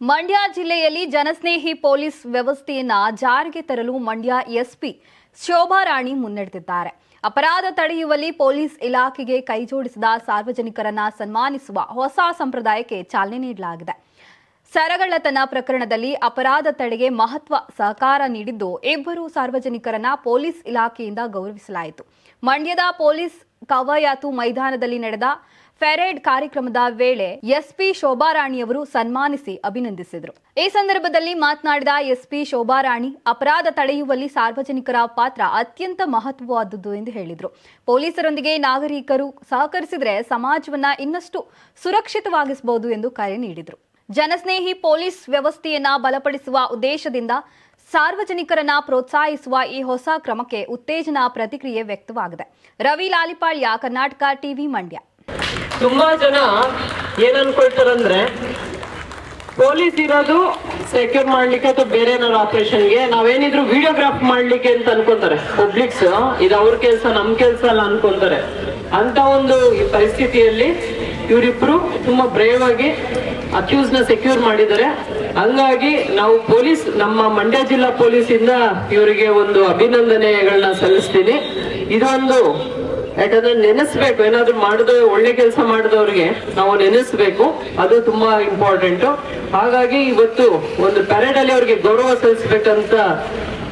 ಮಂಡ್ಯ ಜಿಲ್ಲೆಯಲ್ಲಿ ಜನಸ್ನೇಹಿ ಪೊಲೀಸ್ ವ್ಯವಸ್ಥೆಯನ್ನ ಜಾರಿಗೆ ತರಲು ಮಂಡ್ಯ ಎಸ್ಪಿ ಶೋಭಾರಾಣಿ ಮುನ್ನಡೆದಿದ್ದಾರೆ. ಅಪರಾಧ ತಡೆಯುವಲ್ಲಿ ಪೊಲೀಸ್ ಇಲಾಖೆಗೆ ಕೈಜೋಡಿಸಿದ ಸಾರ್ವಜನಿಕರನ್ನ ಸನ್ಮಾನಿಸುವ ಹೊಸ ಸಂಪ್ರದಾಯಕ್ಕೆ ಚಾಲನೆ ನೀಡಲಾಗಿದೆ. ಸರಗಳ್ಳತನ ಪ್ರಕರಣದಲ್ಲಿ ಅಪರಾಧ ತಡೆಗೆ ಮಹತ್ವ ಸಹಕಾರ ನೀಡಿದ್ದು ಇಬ್ಬರು ಸಾರ್ವಜನಿಕರನ್ನ ಪೊಲೀಸ್ ಇಲಾಖೆಯಿಂದ ಗೌರವಿಸಲಾಯಿತು. ಮಂಡ್ಯದ ಪೊಲೀಸ್ ಕವಾಯತು ಮೈದಾನದಲ್ಲಿ ನಡೆದ ಫೆರೇಡ್ ಕಾರ್ಯಕ್ರಮದ ವೇಳೆ ಎಸ್ಪಿ ಶೋಭಾರಾಣಿಯವರು ಸನ್ಮಾನಿಸಿ ಅಭಿನಂದಿಸಿದರು. ಈ ಸಂದರ್ಭದಲ್ಲಿ ಮಾತನಾಡಿದ ಎಸ್ಪಿ ಶೋಭಾರಾಣಿ, ಅಪರಾಧ ತಡೆಯುವಲ್ಲಿ ಸಾರ್ವಜನಿಕರ ಪಾತ್ರ ಅತ್ಯಂತ ಮಹತ್ವವಾದುದು ಎಂದು ಹೇಳಿದರು. ಪೊಲೀಸರೊಂದಿಗೆ ನಾಗರಿಕರು ಸಹಕರಿಸಿದರೆ ಸಮಾಜವನ್ನ ಇನ್ನಷ್ಟು ಸುರಕ್ಷಿತವಾಗಿಸಬಹುದು ಎಂದು ಕರೆ ನೀಡಿದರು. ಜನಸ್ನೇಹಿ ಪೊಲೀಸ್ ವ್ಯವಸ್ಥೆಯನ್ನ ಬಲಪಡಿಸುವ ಉದ್ದೇಶದಿಂದ ಸಾರ್ವಜನಿಕರನ್ನ ಪ್ರೋತ್ಸಾಹಿಸುವ ಈ ಹೊಸ ಕ್ರಮಕ್ಕೆ ಉತ್ತೇಜನ ಪ್ರತಿಕ್ರಿಯೆ ವ್ಯಕ್ತವಾಗಿದೆ. ರವಿ ಲಾಲಿಪಾಳ್ಯ, ಕರ್ನಾಟಕ ಟಿವಿ ಮಂಡ್ಯ. ತುಂಬಾ ಜನ ಏನ್ ಅನ್ಕೊಳ್ತಾರಂದ್ರೆ, ಪೊಲೀಸ್ ಇರೋದು ಸೆಕ್ಯೂರ್ ಮಾಡ್ಲಿಕ್ಕೆ ಅಥವಾ ಬೇರೆ ಏನಾದ್ರು ಆಪರೇಷನ್ಗೆ ನಾವೇನಿದ್ರು ವಿಡಿಯೋಗ್ರಾಫ್ ಮಾಡ್ಲಿಕ್ಕೆ ಅಂತ ಅನ್ಕೊಂತಾರೆ. ಪಬ್ಲಿಕ್ಸ್ ಇದು ಅವ್ರ ಕೆಲಸ, ನಮ್ ಕೆಲ್ಸ ಅಲ್ಲ ಅನ್ಕೊಂತಾರೆ. ಅಂತ ಒಂದು ಪರಿಸ್ಥಿತಿಯಲ್ಲಿ ಇವರಿಬ್ರು ತುಂಬಾ ಬ್ರೇವ್ ಆಗಿ ಅಕ್ಯೂಸ್ನ ಸೆಕ್ಯೂರ್ ಮಾಡಿದ್ದಾರೆ. ಹಂಗಾಗಿ ನಾವು ಪೊಲೀಸ್, ನಮ್ಮ ಮಂಡ್ಯ ಜಿಲ್ಲಾ ಪೊಲೀಸ್ ಇಂದ ಇವರಿಗೆ ಒಂದು ಅಭಿನಂದನೆಗಳನ್ನ ಸಲ್ಲಿಸ್ತೀನಿ. ಇದೊಂದು ಯಾಕಂದ್ರೆ ನೆನೆಸ್ಬೇಕು, ಏನಾದ್ರು ಮಾಡಿದ, ಒಳ್ಳೆ ಕೆಲಸ ಮಾಡಿದವ್ರಿಗೆ ನಾವು ನೆನೆಸ್ಬೇಕು. ಅದು ತುಂಬಾ ಇಂಪಾರ್ಟೆಂಟ್ ಹಾಗಾಗಿ ಇವತ್ತು ಒಂದು ಪೆರೇಡ್ ಅಲ್ಲಿ ಅವ್ರಿಗೆ ಗೌರವ ಸಲ್ಲಿಸ್ಬೇಕಂತ